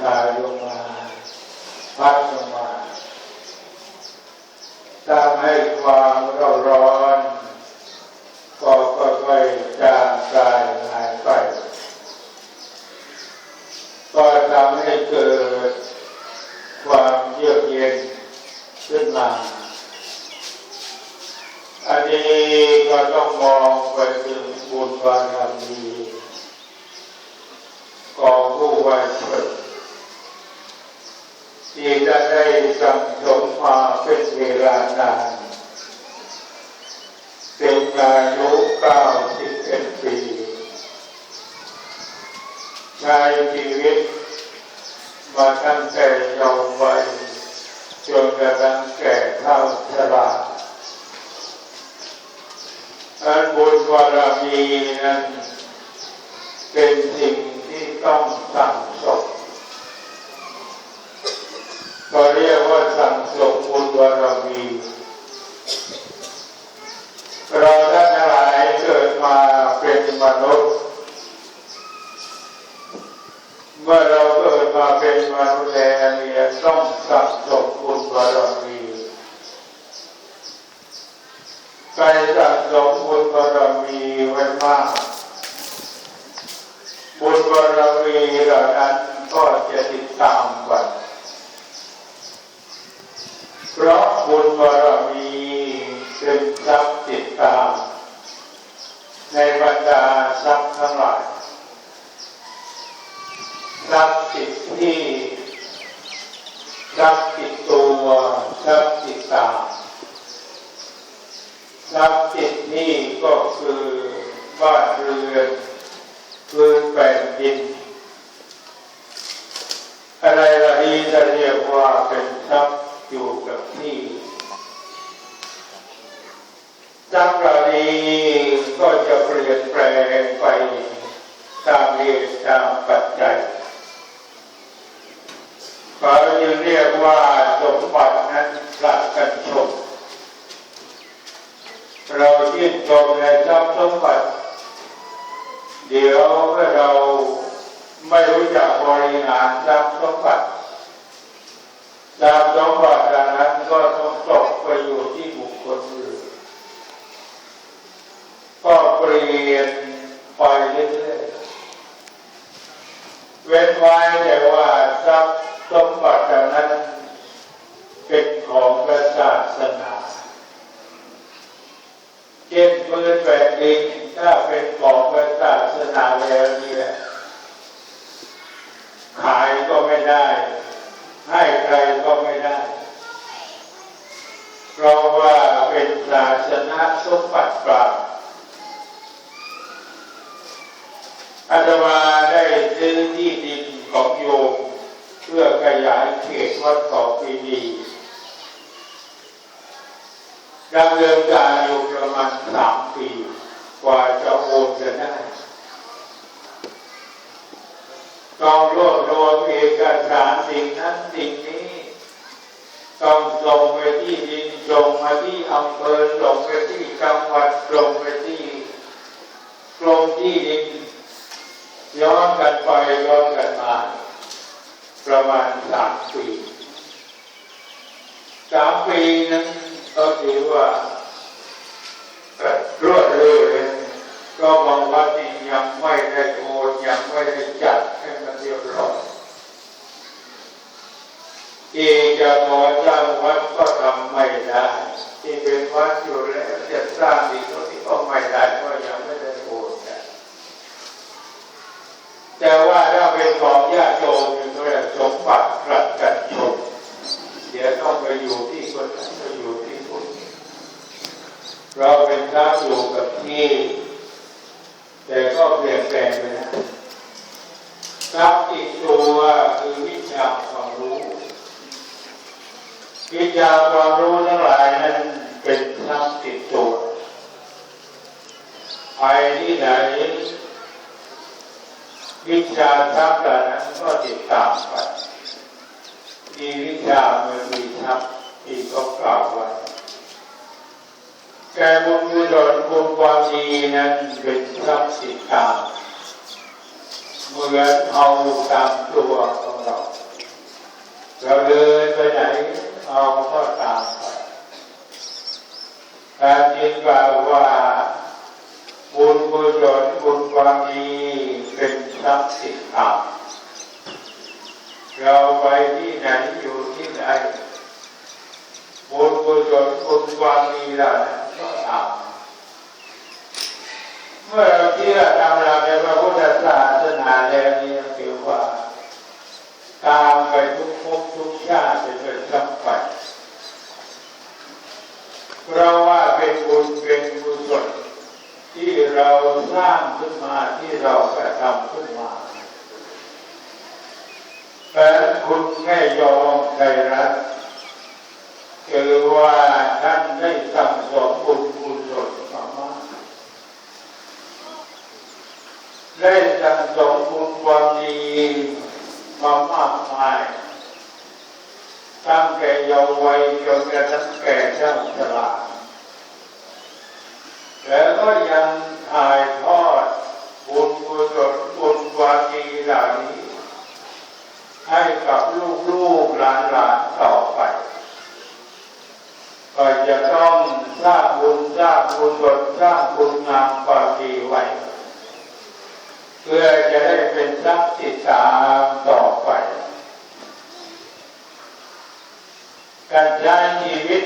ชายลงมาพัดลงมาทำให้ความเราร้อนก็ค่อยๆจางคลายหายไป ก็ทำให้เกิดความเยือกเย็นขึ้นมาอันนี้ก็ต้องมองไปถึงบุญบารมีของผู้วายชน ที่จะได้สั่งสมมาเป็นเวลานานเป็นอายุเก้าสิบเอ็ดปีใช้ชีวิตมาตั้งแต่เยาว์วัยจนกระทั่งแก่เฒ่าชราอันบุญบารมีนั้นเป็นสั่งสมก็เรียกว่า สั่งสมบุญบารมีเราท่านทั้งหลายเกิดมาเป็นมนุษย์ เมื่อเราเกิดมาเป็นมนุษย์แล้วเนี่ยต้องสั่งสมบุญบารมีใจสะสมบุญบารมีไว้มากบุญบารมีเหล่านั้นก็จะติดตามกัน เพราะบุญบารมีเป็นทรัพย์ติดตาม ในบรรดาทรัพย์ทั้งหลายทรัพย์ติดที่ทรัพย์ติดตัวทรัพย์ติดตามทรัพย์สินนี้ก็คือบ้านเรือนพื้นแผ่นดินอะไรละนี้จะเรียกว่าเป็น เหตุตามปัจจัยเขาจึงเรียกว่าสมบัตินั้นผลัดกันชม เราชื่นชมในทรัพย์สมบัติ เดี๋ยวเมื่อเราไม่รู้จักบริหารทรัพย์สมบัติทรัพย์สมบัติเหล่านั้นก็ต้องตกไปอยู่ที่บุคคลอื่นก็เปลี่ยนไปเรื่อย เว้นไว้แต่ว่าทรัพย์สมบัติเหล่านั้น เป็นของพระศาสนาเช่นพื้นแผ่นดินถ้าเป็นของพระศาสนาแล้วเนี่ยขายก็ไม่ได้ ให้ใครก็ไม่ได้ เพราะว่าเป็นศาสนาสมบัติกลางอาตมาได้ซื้อที่ดินของโยม เพื่อขยายเขตวัดเกาะปีดี ดำเนินการอยู่ประมาณสามปีกว่าจะโอนกันได้ต้องรวบรวมเอกสารสิ่งนั้นสิ่งนี้ ต้องส่งไปที่ดินส่งมาที่อำเภอส่งไปที่จังหวัดส่งไปที่กรมที่ดินย้อนกันไปย้อนกันมา ประมาณสามปีสามปีนั้น ก็ถือว่ารวดเร็วเลยก็บางวัดนี่ยังไม่ได้โอนยังไม่ได้จัดให้มันเรียบร้อยอีกจะขอสร้างวัดก็ทำไม่ได้ ที่เป็นวัดอยู่แล้วจะสร้างอีกที่ก็ไม่ได้เพราะยังไม่ได้โอนแต่ว่าถ้าเป็นของญาติโยมอยู่ด้วยสมบัติรัดกันชมเดี๋ยวต้องไปอยู่ที่คนนั้นไปอยู่ เราเป็นพระอยู่กับที่แต่ก็เปลี่ยนแปลงไปนะทรัพย์อีกตัวคือวิชาความรู้วิชาความรู้ทั้งหลายนั้นเป็นทรัพย์ติดตัวไปที่ไหนวิชาทรัพย์นั้นก็ติดตามไปมีวิชาเมื่อมีทรัพย์ที่ก็กล่าวไว้ แก่บุญกุศลบุญความดีนั้นเป็นทรัพย์ติดตาเมื่อเอาตามตัวของเราเราเดินไปไหนเอาก็ตามไปการจริงกล่าวว่าบุญกุศลบุญความดีเป็นทรัพย์สินธรรมเราไปที่ไหนอยู่ที่ไหนบุญกุศลบุญความดีเรา ก็ทำเมื่อเราเชื่อตามหลักในพระพุทธศาสนาแล้วนี่ถือว่า ตามไปทุกภพทุกชาติเป็นสัมปัตเพราะว่าเป็นบุญเป็นกุศลที่เราสร้างขึ้นมาที่เรากระทำขึ้นมาแต่คุณแม่ยอมใจรักคือว่าท่านได้สั่งสอนบุญกุศลมามากได้ ส่งบุญความดีมามากมายตั้งแต่เยาว์วัยจนกระทั่งแก่เจ้าชราแล้วก็ยังถ่ายทอดบุญกุศลบุญความดีเหล่านี้ ให้กับลูกๆหลานๆต่อไปก็จะต้องสร้างบุญสร้างบุญบนสร้างบุญงามความดีไว้ เพื่อจะได้เป็นทรัพย์ติดตามต่อไป การใช้ชีวิต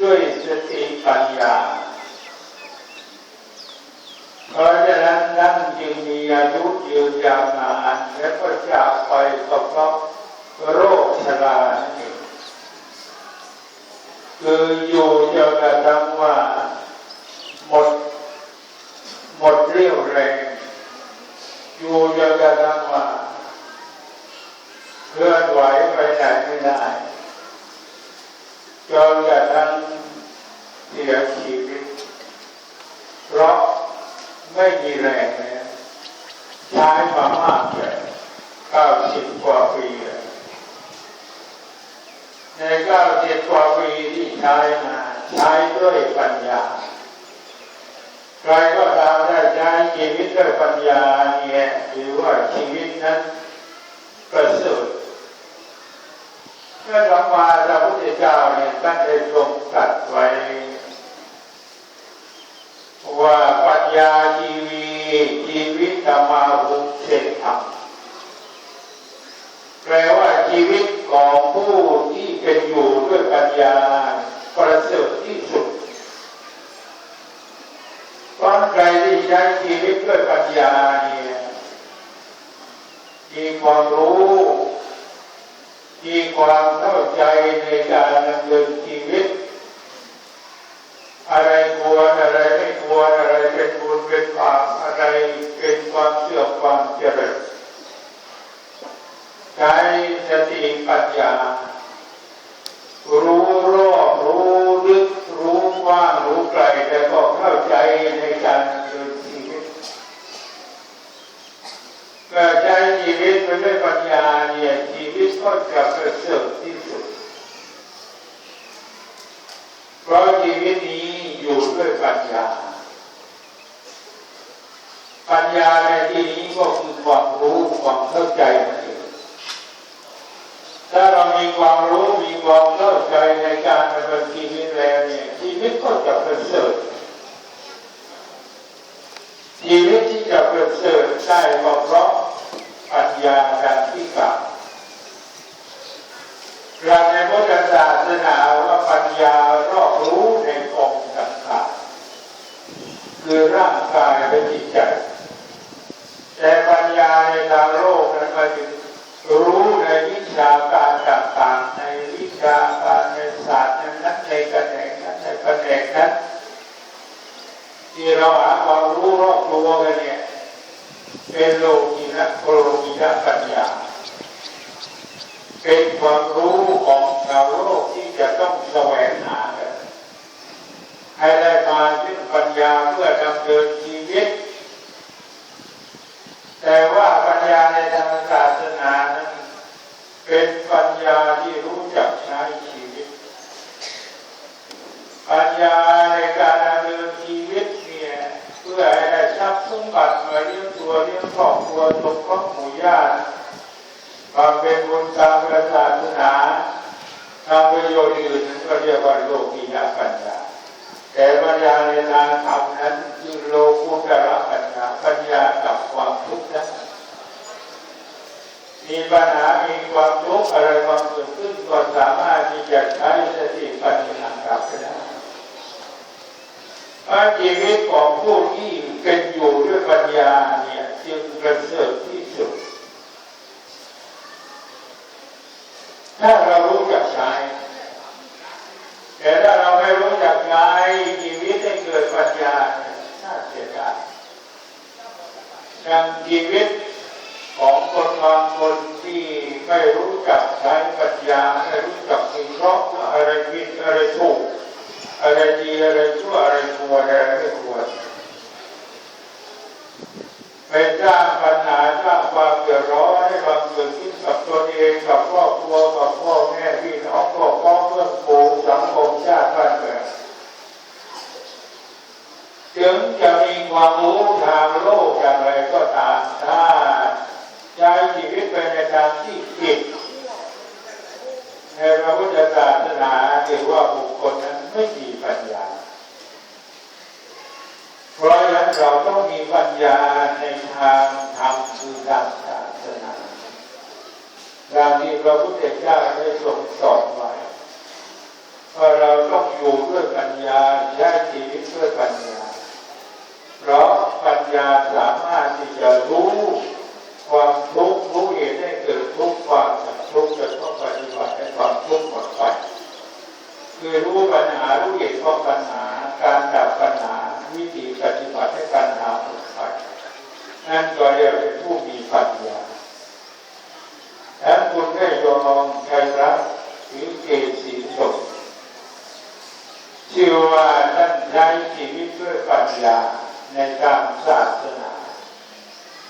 ด้วยสติปัญญา เพราะฉะนั้นท่นจึงมีอายุยืนยาวนานและก็จากไปก็เพราะโรคชราคืออยู่จนกระทั่งว่า หมด หมดเรี่ยวแรง อยู่จนกระทั่งว่าเคลื่อนไหว ไปไหนไม่ได้จนกระทั่งเสียชีวิต เพราะไม่มีแรงแล้วใช้มามากเลยเก้าสิบกว่าปีในเก้าสิบกว่าปีที่ใช้มาใช้ด้วยปัญญาใครก็ตามได้ใช้ชีวิตด้วยปัญญาเนี่ยถือว่าชีวิตนั้นประเสริฐ เมื่อสัมมาสัมพุทธเจ้าเนี่ยท่านได้ทรงตรัสไว้ ว่าปัญญาชีวีชีวิตธรรมาหุเศรษฐมแปลว่าชีวิตของผู้ที่เป็นอยู่ด้วยปัญญาประเสริฐที่สุดเพราะใครที่ใช้ชีวิตด้วยปัญญาเนี่ยมีความรู้ มีความเข้าใจในการดำเนินชีวิต อะไรควรอะไรไม่ควรอะไรเป็นบุญเป็นบาปอะไรเป็นความเชื่อความเจริญใช้สติปัญญา รู้รอบรู้ลึกรู้กว้างรู้ไกลแต่ก็เข้าใจในการดำเนินชีวิต ก็ใช้ชีวิตไปด้วยปัญญาเนี่ยชีวิตก็จะประเสริฐที่สุด เพราะชีวิตนี้อยู่ด้วยปัญญา ปัญญาในที่นี้ก็คือความรู้ความเข้าใจนั่นเองถ้าเรามีความรู้มีความเข้าใจในการดำเนินชีวิตแล้วเนี่ยชีวิตก็จะประเสริฐชีวิตที่จะประเสริฐได้ก็เพราะ ญญาการที่กล่าวเราในพุทธศาสนาว่าปัญญารอบรู้ในองสังขารคือร่างกายและจิตใจ แต่ปัญญาในทางโลกนั้นหมายถึงรู้ในวิชาการต่างๆในวิชาการในศาสตร์นั้นในแขนงนั้นในแขนงนั้นที่เราหาความรู้รอบตัวกันเนี่ยเป็นโลก นะโลกีนะปัญญา เป็นความรู้ของชาวโลกที่จะต้องแสวงหาให้ได้มาซึ่งปัญญาเพื่อดำเนินชีวิต แต่ว่าปัญญาในทางศาสนานั้นเป็นปัญญาที่รู้จักใช้ชีวิต ปัญญา พื่อให้ได้ทรัพย์สมบัติมาเลี้ยงตัวเลี้ยงครอบครัวตนญาตความเป็นบุญตามพระศาสนาทำประโยชน์อื่นนั้นก็เรียกว่าโลกียปัญญาแต่ปัญญาในทางธรรมนั้นคือโลกุตระปัญญาปัญญากับความทุกข์นั้นมีปัญหา มีความทุกข์อะไรความเกิดขึ้นก็สามารถที่จะใช้สติปัญญากลับไปได้ พราะชีวิตของผู้ที่เป็นอยู่ด้วยปัญญาเนี่ยจึงประเสริฐที่สุด ถ้าเรารู้จักใช้แต่ถ้าเราไม่รู้จักใช้ชีวิตให้เกิดปัญญาเนี่ยน่าเสียดายดังชีวิตของคนบางคนที่ไม่รู้จักใช้ปัญญาไม่รู้จักวิเคราะห์ว่าอะไรผิดอะไรถูก อะไรดีอะไรชั่วอะไรควรอะไรไม่ควรไปสร้างปัญหาสร้างความเดือดร้อนให้ความเกิดขึ้นกับตนเองกับครอบครัวกับพ่อแม่พี่น้องพ่อพ้อเพื่อนฝูงสังคมชาติบ้านเมืองถึงจะมีความรู้ทางโลกอย่างไรก็ตามถ้าใช้ชีวิตไปในทางที่ผิดในพระพุทธศาสนาถือว่าบุคคลนั้น ไม่มีปัญญา เพราะฉะนั้นเราต้องมีปัญญาในทางธรรมคือทางศาสนาดังที่พระพุทธเจ้าได้ทรงสอนไว้ว่าเราต้องอยู่ด้วยปัญญาใช้ชีวิตด้วยปัญญา เพราะปัญญาสามารถที่จะรู้ความทุกข์รู้เหตุให้เกิดทุกข์ความทุกข์จะต้องปฏิบัติให้ความทุกข์หมดไป คือรู้ปัญหารู้เหตุของปัญหา การดับปัญหาวิธีปฏิบัติให้ปัญหาหมดไป นั่นก็เรียกเป็นผู้มีปัญญาและคุณได้ยอมใครรักหรือเกศีสมชื่อว่าท่านใช้ชีวิตด้วยปัญญาในการศาสนา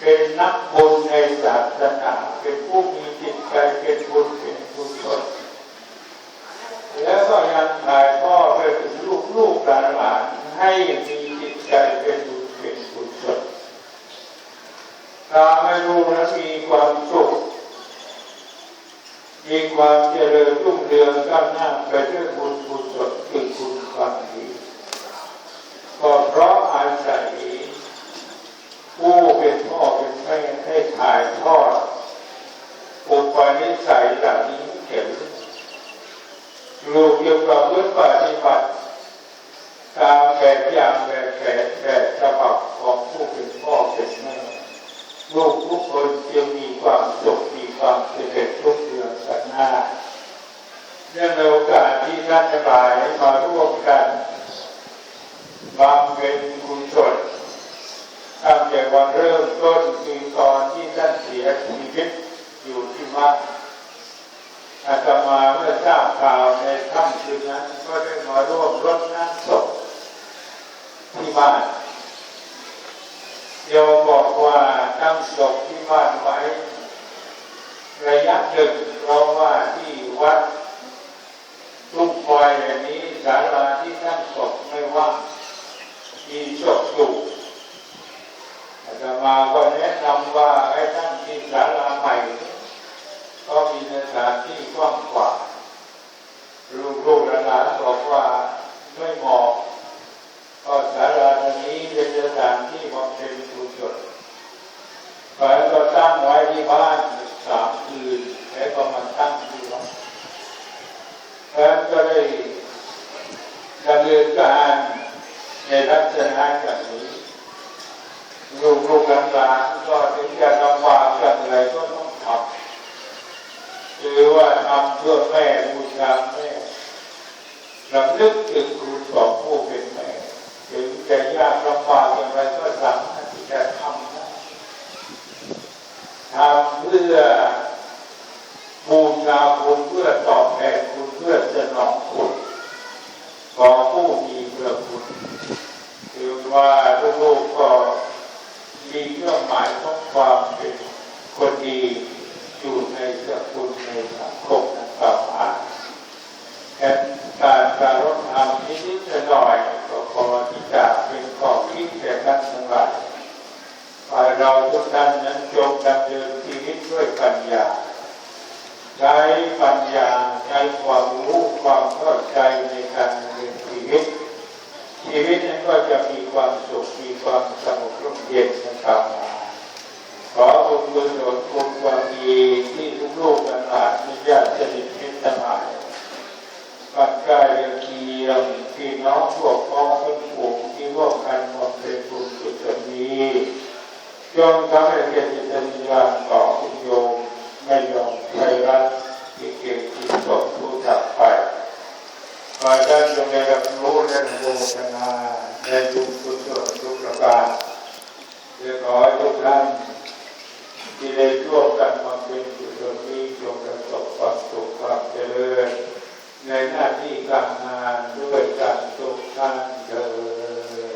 เป็นนักบุญในศาสนา เป็นผู้มีจิตใจเป็นบุญเป็นกุศลแล้วก็ยังถ่ายทอดไปถึงลูกลูกหลานหลานให้มีจิตใจเป็นบุญเป็นกุศล ตาม่รู้นั้นมีความสุข มีความเจริญรุ่งเรืองก้าวหน้าไปด้วยบุญกุศลคือคุณความดีก็เพราะอาศัยผู้เป็นพ่อเป็นแม่ให้ถ่ายทอดอุปนิสัยเหล่านี้เห็นลูกเกี่ยวกับเรื่องปฏิบัติตามแบบอย่างแบบแผนแบบฉบับของผู้เป็นพ่อเป็นแม่ เนื่องในโอกาสที่ท่านทั้งหลายมาร่วมกันบำเพ็ญกุศลตั้งแต่วันเริ่มต้นคือตอนที่ท่านเสียชีวิตอยู่ที่วัดอาตมาเมื่อทราบข่าวในค่ำคืนนั้นก็ได้มาร่วมรดน้ำศพที่บ้านโยมบอกว่าตั้งศพที่บ้านไว้ ระยะหนึ่งเพราะว่าที่วัด ทุกปอยอย่างนี้ศาลาที่ตั้งศพไม่ว่างมีศพอยู่อาตมาก็แนะนำว่าให้ตั้งที่ศาลาใหม่ ก็มีสถานที่กว้างขวางลูกๆหลานบอกว่าไม่เหมาะก็ศาลาตรงนี้เป็นสถานที่บำเพ็ญกุศลไปก็ตั้งไว้ที่บ้านสามคืนแล้วก็มาตั้งที่ วัดแล้วก็ได้ดำเนินการในลักษณะอย่างนี้ลูกลูกหลานก็ถึงจะลำบากอย่างไรก็ต้องทำหรือว่าทำเพื่อแม่บูชาแม่ลำลึกถึงคุณของผู้เป็นแม่ถึงจะยากลำบากอย่างไรก็สามารถที่จะทำได้ทำเพื่อบูชาคุณเพื่อตอบ สนองคุณของผู้มีพระคุณคือว่าลูกๆก็มีเครื่องหมายของความเป็นคนดีอยู่ในสกุลในสังคมนับป่านแค่การการรดน้ำนิดๆหน่อยๆก็พอที่จะเป็นข้อคิดแก่ท่านทั้งหลายฝ่าเราทุกท่านนั้นจงดำเนินชีวิตด้วยปัญญา ใช้ปัญญา ใช้ความรู้ความเข้าใจในการดำเนินชีวิต ชีวิตนั้นก็จะมีความสุขมีความสงบร่มเย็นนะครับขอบุญกุศลคุณความดีที่ทุกลูกหลานมีญาติสนิทมิตรสหายปัจจัยเคียงพี่น้องพวกพ้องเพื่อนฝูงที่ร่วมกันบำเพ็ญบุญกุศลนี้จงทำให้เกิดจิตวิญญาณต่อคุณโยมไม่ยอมไทยรัฐ ที่เกิดที่ตกผู้จากไปขอท่านจงได้รับรู้และโมทนาในบุญกุศลทุกประการเพื่อขอให้ทุกท่านที่ได้ร่วมกันมาเป็นกุศลนี้จงประสบความสุขความเจริญในหน้าที่การงานด้วยกันทุกท่านเถิด